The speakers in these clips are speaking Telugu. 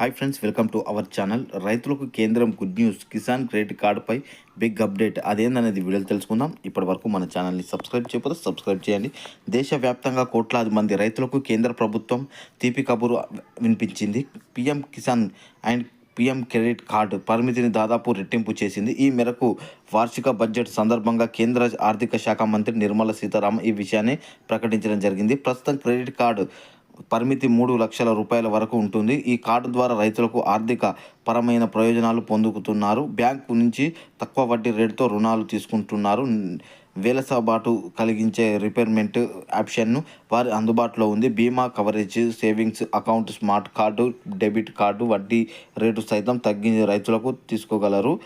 Hi friends welcome to our channel రైతులకు కేంద్రం గుడ్ న్యూస్ కిసాన్ క్రెడిట్ కార్డుపై బిగ్ అప్డేట్ అదేందనేది వీడియోలు తెలుసుకుందాం. ఇప్పటి వరకు మన ఛానల్ని సబ్స్క్రైబ్ చేయకపోతే సబ్స్క్రైబ్ చేయండి. దేశవ్యాప్తంగా కోట్లాది మంది రైతులకు కేంద్ర ప్రభుత్వం తీపి కబురు వినిపించింది. PM Kisan and PM credit card పరిమితిని దాదాపు రెట్టింపు చేసింది. ఈ మేరకు వార్షిక బడ్జెట్ సందర్భంగా కేంద్ర ఆర్థిక శాఖ మంత్రి నిర్మలా సీతారామన్ ఈ విషయాన్ని ప్రకటించడం జరిగింది. ప్రస్తుతం క్రెడిట్ కార్డు పరిమితి మూడు లక్షల రూపాయల వరకు ఉంటుంది. ఈ కార్డు ద్వారా రైతులకు ఆర్థిక పరమైన ప్రయోజనాలు పొందుకుతున్నారు బ్యాంకు నుంచి తక్కువ వడ్డీ రేటుతో రుణాలు తీసుకుంటున్నారు. వేలసబాటు కలిగించే రిపేర్మెంట్ ఆప్షన్ను వారి అందుబాటులో ఉంది. బీమా coverage savings account smart card debit card వడ్డీ రేటు సైతం తగ్గించి రైతులకు తీసుకోగలరు.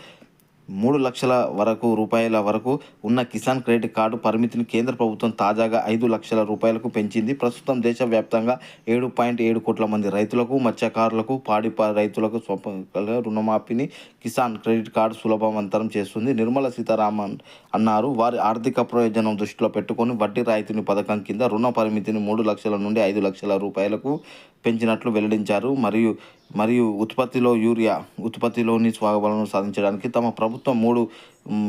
మూడు లక్షల వరకు రూపాయల వరకు ఉన్న కిసాన్ క్రెడిట్ కార్డు పరిమితిని కేంద్ర ప్రభుత్వం తాజాగా ఐదు లక్షల రూపాయలకు పెంచింది. ప్రస్తుతం దేశవ్యాప్తంగా ఏడు పాయింట్ ఏడు కోట్ల మంది రైతులకు మత్స్యకారులకు పాడి రైతులకు రుణమాఫీని కిసాన్ క్రెడిట్ కార్డు సులభవంతరం చేస్తుంది. నిర్మలా సీతారామన్ అన్నారు. వారి ఆర్థిక ప్రయోజనం దృష్టిలో పెట్టుకొని వడ్డీ రాయితీని పథకం కింద రుణ పరిమితిని మూడు లక్షల నుండి ఐదు లక్షల రూపాయలకు పెంచినట్లు వెల్లడించారు. మరియు మరియు ఉత్పత్తిలో యూరియా ఉత్పత్తిలోని స్వావలంబన సాధించడానికి తమ ప్రభుత్వం మూడు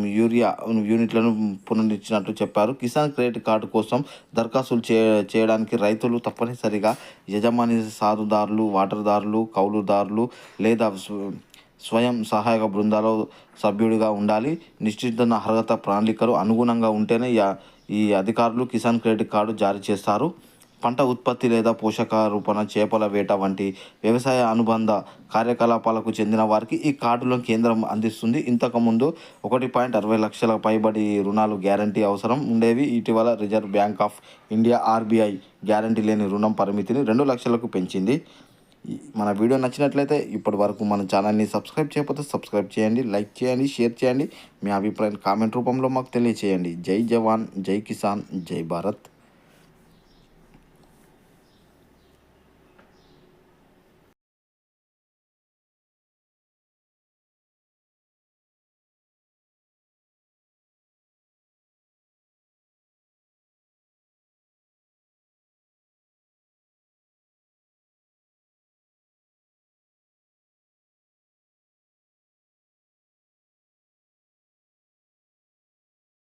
యూరియా యూనిట్లను పునరుద్ధరించినట్లు చెప్పారు. కిసాన్ క్రెడిట్ కార్డు కోసం దరఖాస్తులు చే చేయడానికి రైతులు తప్పనిసరిగా యజమాని సాధుదారులు వాటర్దారులు కౌలుదారులు లేదా స్వయం సహాయక బృందాల సభ్యుడిగా ఉండాలి. నిశ్చిత అర్హత ప్రణాళికలు అనుగుణంగా ఉంటేనే ఈ అధికారులు కిసాన్ క్రెడిట్ కార్డు జారీ చేస్తారు. పంట ఉత్పత్తి లేదా పోషక రూపణ చేపల వేట వంటి వ్యవసాయ అనుబంధ కార్యకలాపాలకు చెందిన వారికి ఈ కార్డులను కేంద్రం అందిస్తుంది. ఇంతకుముందు ఒకటి పాయింట్ అరవై లక్షల పైబడి రుణాలు గ్యారంటీ అవసరం ఉండేవి. ఇటీవల reserve bank of India RBI guarantee లేని రుణం పరిమితిని రెండు లక్షలకు పెంచింది. మన వీడియో నచ్చినట్లయితే ఇప్పటి వరకు మన ఛానల్ని సబ్స్క్రైబ్ చేయకపోతే సబ్స్క్రైబ్ చేయండి లైక్ చేయండి షేర్ చేయండి. మీ అభిప్రాయం కామెంట్ రూపంలో మాకు తెలియచేయండి. జై జవాన్ జై కిసాన్ జై భారత్.